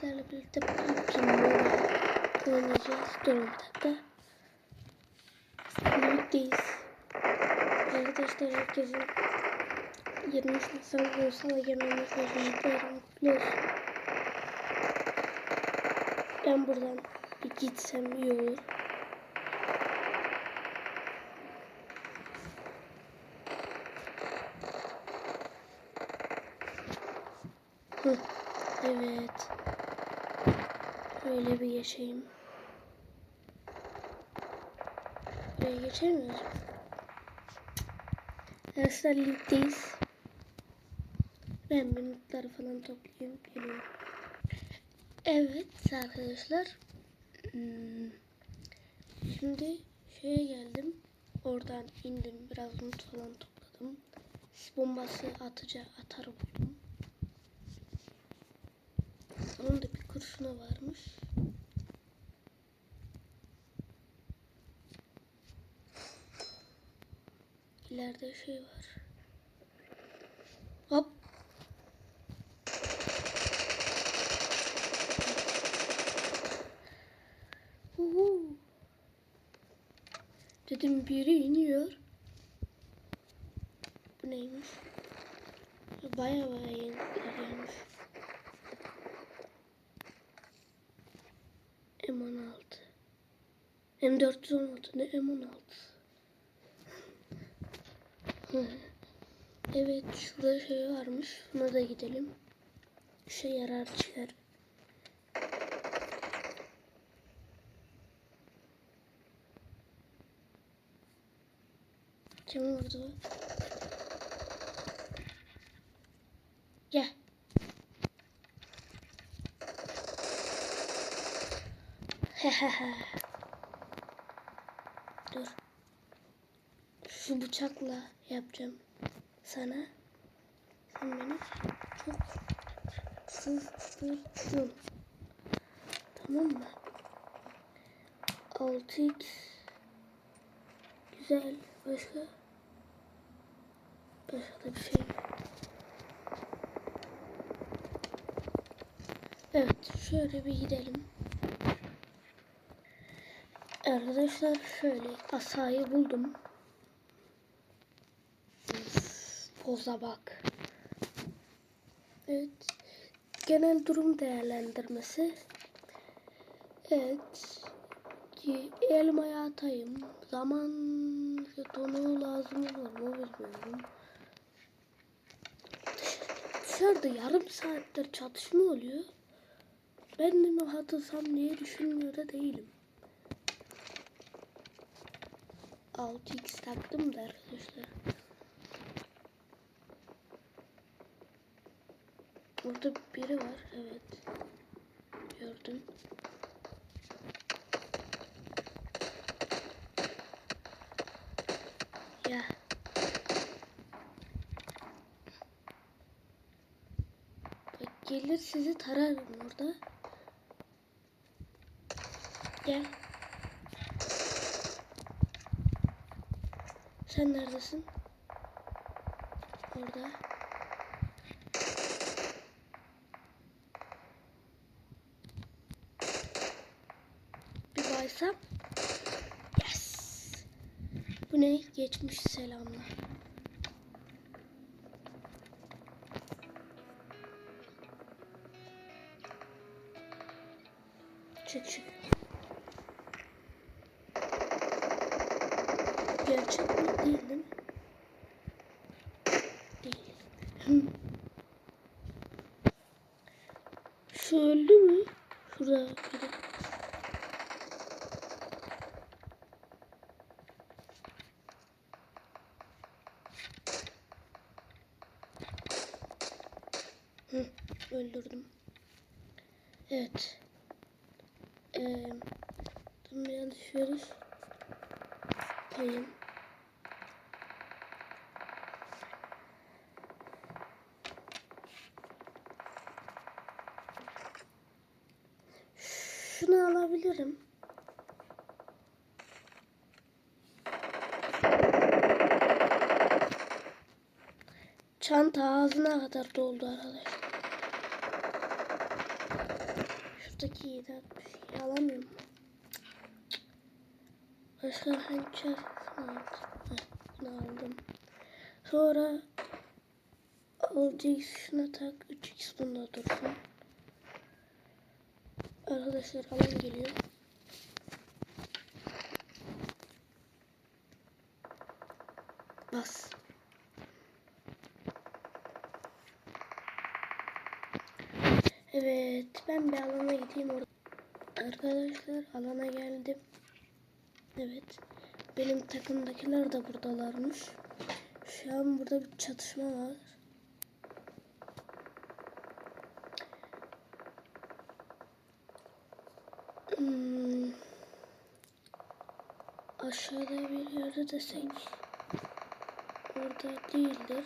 sizlerle birlikte PUBG Mobile oynayacağız. Durun bir dakika. Birlikteyiz. Arkadaşlar herkesin 23 Nisan Ulusal Egemenlik ve Çocukların kutlu olsun. Ben buradan bir gitsem iyi olur. Evet. Öyle bir yaşayayım. Buraya geçemiyoruz. Arkadaşlar ligdeyiz. Ben minutları falan toplayayım. Geliyorum. Evet arkadaşlar. Hmm, Şimdi şeye geldim. Oradan indim. Biraz nut falan topladım. Bombası atıcı atar buldum. Onun da bir kurşuna varmış. İleride şey var. Hop. Uhu. Dedim biri iniyor. Bu neymiş? Baya baya yenilikler gelmiş. M16. M416 ne M16? Hı. evet şurada şey varmış. Buna da gidelim. İşe yarar çıkar. Kim vurdu? Gel. Dur. Şu bıçakla yapacağım sana. Sen beni çok sızdırdın. Tamam mı? 6x Güzel. Başka? Başka da bir şey. Evet. Şöyle bir gidelim. Arkadaşlar şöyle asayı buldum. Poza bak. Evet. Genel durum değerlendirmesi. Evet. Ki elmaya atayım. Zaman jetonu lazım olur mu bilmiyorum. Dışarıda yarım saattir çatışma oluyor. Ben de mi hatırlasam niye düşünmüyor da değilim. 6x taktım da arkadaşlar. Orada biri var. Evet. Gördüm. Ya. Bak gelir sizi tararım orada. Gel. Sen neredesin? Orada. Bir baysam. Yes. Bu ne? Geçmiş selamlar. Çık çık. Gerçek mi? Değil değil mi? Değil. Şu öldü mü? Şurada biri. Hı, öldürdüm. Evet. Ee, tam düşüyoruz. Koyayım. Şunu alabilirim. Çanta ağzına kadar doldu arkadaşlar. Şuradaki 7 bir şey alamıyorum. Başka? Heh, bunu aldım. Sonra 6x şuna tak. 3x bunda dursun. Arkadaşlar alan geliyor. Bas. Evet, ben bir alana gideyim orada. Arkadaşlar alana geldim. Evet. Benim takımdakiler de buradalarmış. Şu an burada bir çatışma var. Aşağıda bir yerde desek orada değildir.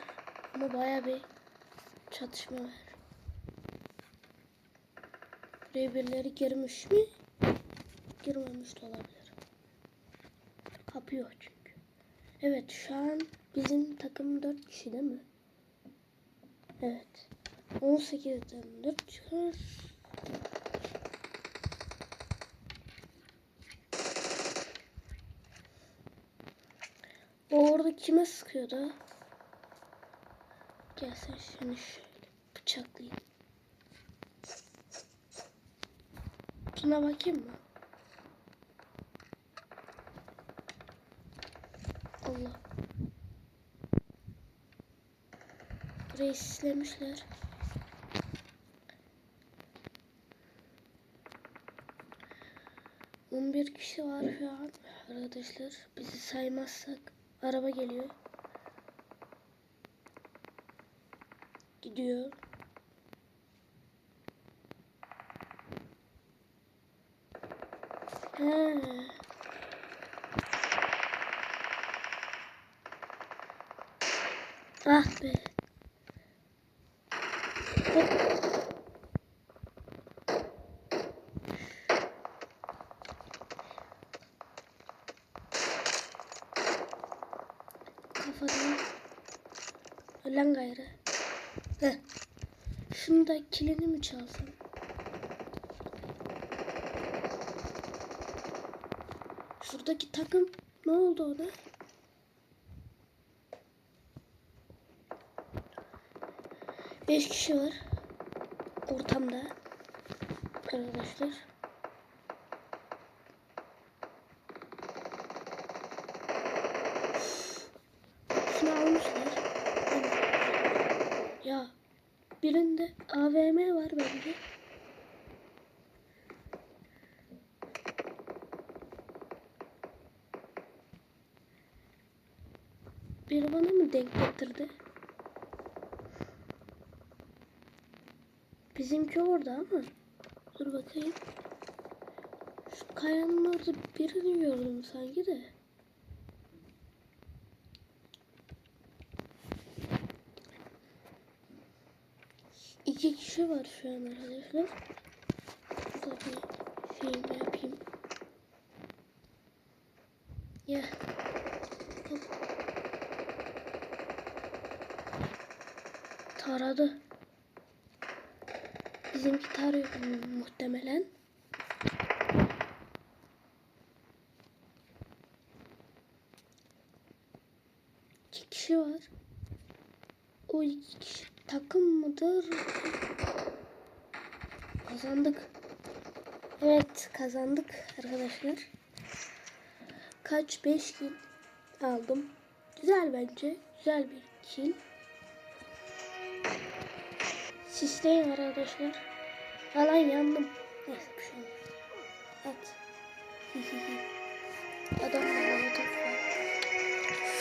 Ama baya bir çatışma var. Buraya birileri girmiş mi? Girmemiş de olabilir. Kapı yok çünkü. Evet şu an bizim takım 4 kişi değil mi? Evet. 18'den 4 çıkar. Orada kime sıkıyordu? Gel sen şunu şöyle bıçaklayayım. Şuna bakayım mı? Allah. Burayı sislemişler. On bir kişi var şu an arkadaşlar. Bizi saymazsak araba geliyor. Gidiyor. He. Ah be. Hop. Kafadan. Lan gayrı. Heh. Şunu da kilini mi çalsam? Şuradaki takım ne oldu ona? Beş kişi var ortamda arkadaşlar. Şunu almışlar. Ya birinde AVM var bence. Biri bana mı denk getirdi? Bizimki orada ama. Dur bakayım. Şu kayanın orada birini gördüm sanki de. İki kişi var şu an arkadaşlar. Burada bir şeyimi yapayım. Ya. Taradı. Bizimki tarıyor muhtemelen. İki kişi var. O iki kişi takım mıdır? Kazandık. Evet kazandık arkadaşlar. Kaç? 5 kill aldım. Güzel bence. Güzel bir kill. Sisteyim var arkadaşlar. Falan yandım. Neyse bir şey. At. Adam.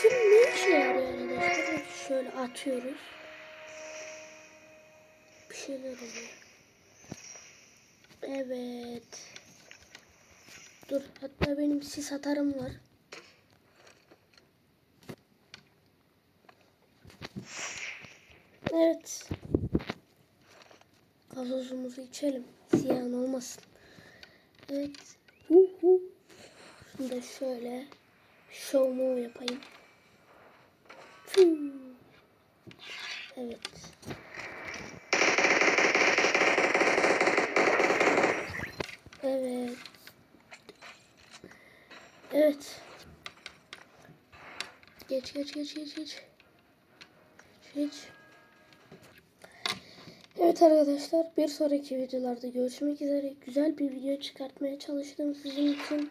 Şu ne işe yarıyor arkadaşlar? Şöyle atıyoruz. Bir şeyler oluyor. Evet. Dur hatta benim sis atarım var. Evet. Gazozumuzu içelim. Ziyan olmasın. Evet. Hu hu. Şimdi şöyle show move yapayım. Fuu. Evet. Evet. Geç geç geç geç geç. Geç. Evet arkadaşlar bir sonraki videolarda görüşmek üzere. Güzel bir video çıkartmaya çalıştım sizin için.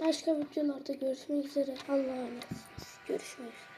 Başka videolarda görüşmek üzere. Allah'a emanet. Görüşmek üzere.